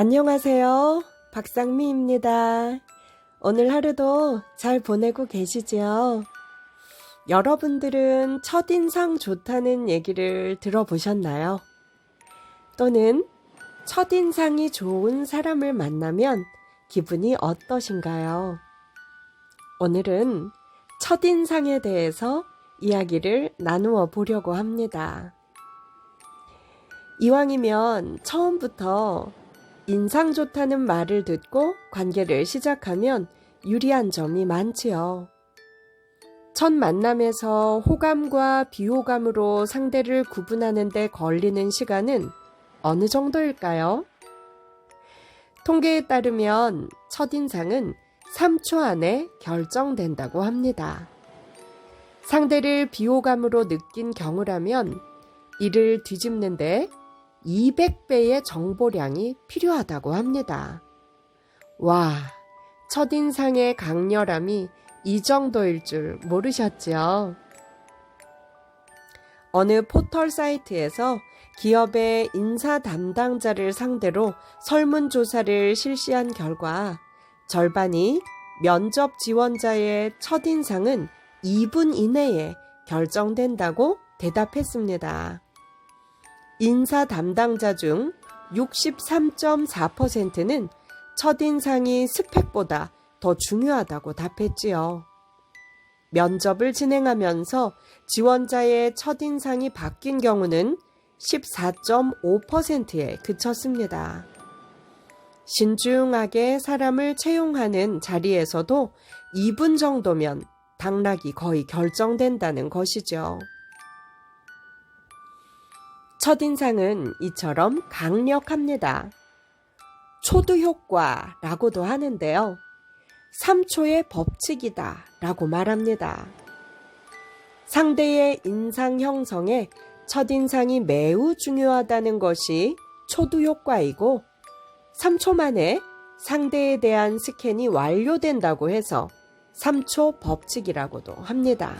안녕하세요. 박상미입니다. 오늘 하루도 잘 보내고 계시지요? 여러분들은 첫인상 좋다는 얘기를 들어보셨나요? 또는 첫인상이 좋은 사람을 만나면 기분이 어떠신가요? 오늘은 첫인상에 대해서 이야기를 나누어 보려고 합니다. 이왕이면 처음부터 인상 좋다는 말을 듣고 관계를 시작하면 유리한 점이 많지요. 첫 만남에서 호감과 비호감으로 상대를 구분하는데 걸리는 시간은 어느 정도일까요? 통계에 따르면 첫인상은 3초 안에 결정된다고 합니다. 상대를 비호감으로 느낀 경우라면 이를 뒤집는데 200배의 정보량이 필요하다고 합니다. 와, 첫인상의 강렬함이 이 정도일 줄 모르셨지요? 어느 포털 사이트에서 기업의 인사 담당자를 상대로 설문조사를 실시한 결과 절반이 면접 지원자의 첫인상은 2분 이내에 결정된다고 대답했습니다. 인사 담당자 중 63.4%는 첫인상이 스펙보다 더 중요하다고 답했지요. 면접을 진행하면서 지원자의 첫인상이 바뀐 경우는 14.5%에 그쳤습니다. 신중하게 사람을 채용하는 자리에서도 2분 정도면 당락이 거의 결정된다는 것이죠. 첫인상은 이처럼 강력합니다. 초두 효과라고도 하는데요. 3초의 법칙이다 라고 말합니다. 상대의 인상 형성에 첫인상이 매우 중요하다는 것이 초두 효과이고 3초 만에 상대에 대한 스캔이 완료된다고 해서 3초 법칙이라고도 합니다.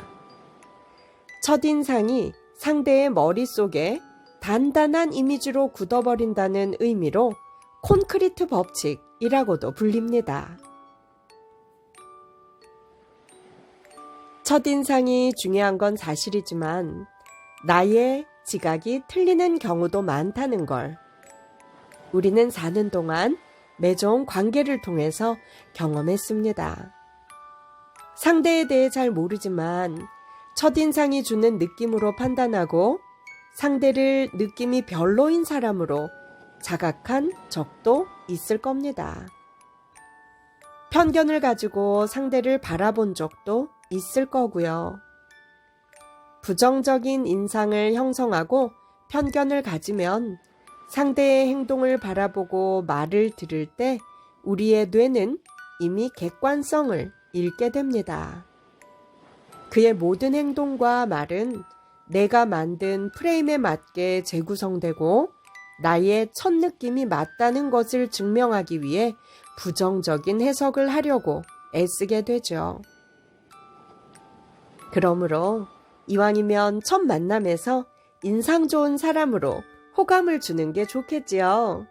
첫인상이 상대의 머릿속에 단단한 이미지로 굳어버린다는 의미로 콘크리트 법칙이라고도 불립니다. 첫인상이 중요한 건 사실이지만 나의 지각이 틀리는 경우도 많다는 걸 우리는 사는 동안 매종 관계를 통해서 경험했습니다. 상대에 대해 잘 모르지만 첫인상이 주는 느낌으로 판단하고 상대를 느낌이 별로인 사람으로 자각한 적도 있을 겁니다. 편견을 가지고 상대를 바라본 적도 있을 거고요. 부정적인 인상을 형성하고 편견을 가지면 상대의 행동을 바라보고 말을 들을 때 우리의 뇌는 이미 객관성을 잃게 됩니다. 그의 모든 행동과 말은 내가 만든 프레임에 맞게 재구성되고 나의 첫 느낌이 맞다는 것을 증명하기 위해 부정적인 해석을 하려고 애쓰게 되죠. 그러므로 이왕이면 첫 만남에서 인상 좋은 사람으로 호감을 주는 게 좋겠지요.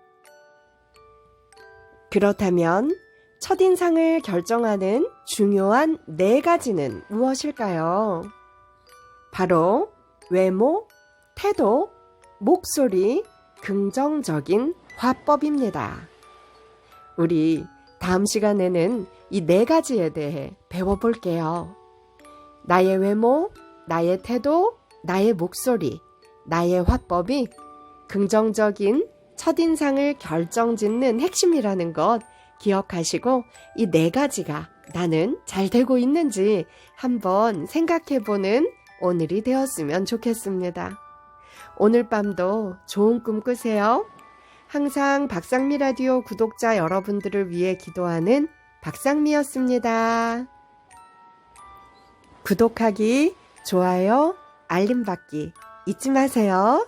그렇다면 첫인상을 결정하는 중요한 네 가지는 무엇일까요? 바로 외모, 태도, 목소리, 긍정적인 화법입니다. 우리 다음 시간에는 이 네 가지에 대해 배워볼게요. 나의 외모, 나의 태도, 나의 목소리, 나의 화법이 긍정적인 첫인상을 결정짓는 핵심이라는 것 기억하시고 이 네 가지가 나는 잘 되고 있는지 한번 생각해보는 오늘이 되었으면 좋겠습니다. 오늘 밤도 좋은 꿈 꾸세요. 항상 박상미 라디오 구독자 여러분들을 위해 기도하는 박상미였습니다. 구독하기, 좋아요, 알림 받기 잊지 마세요.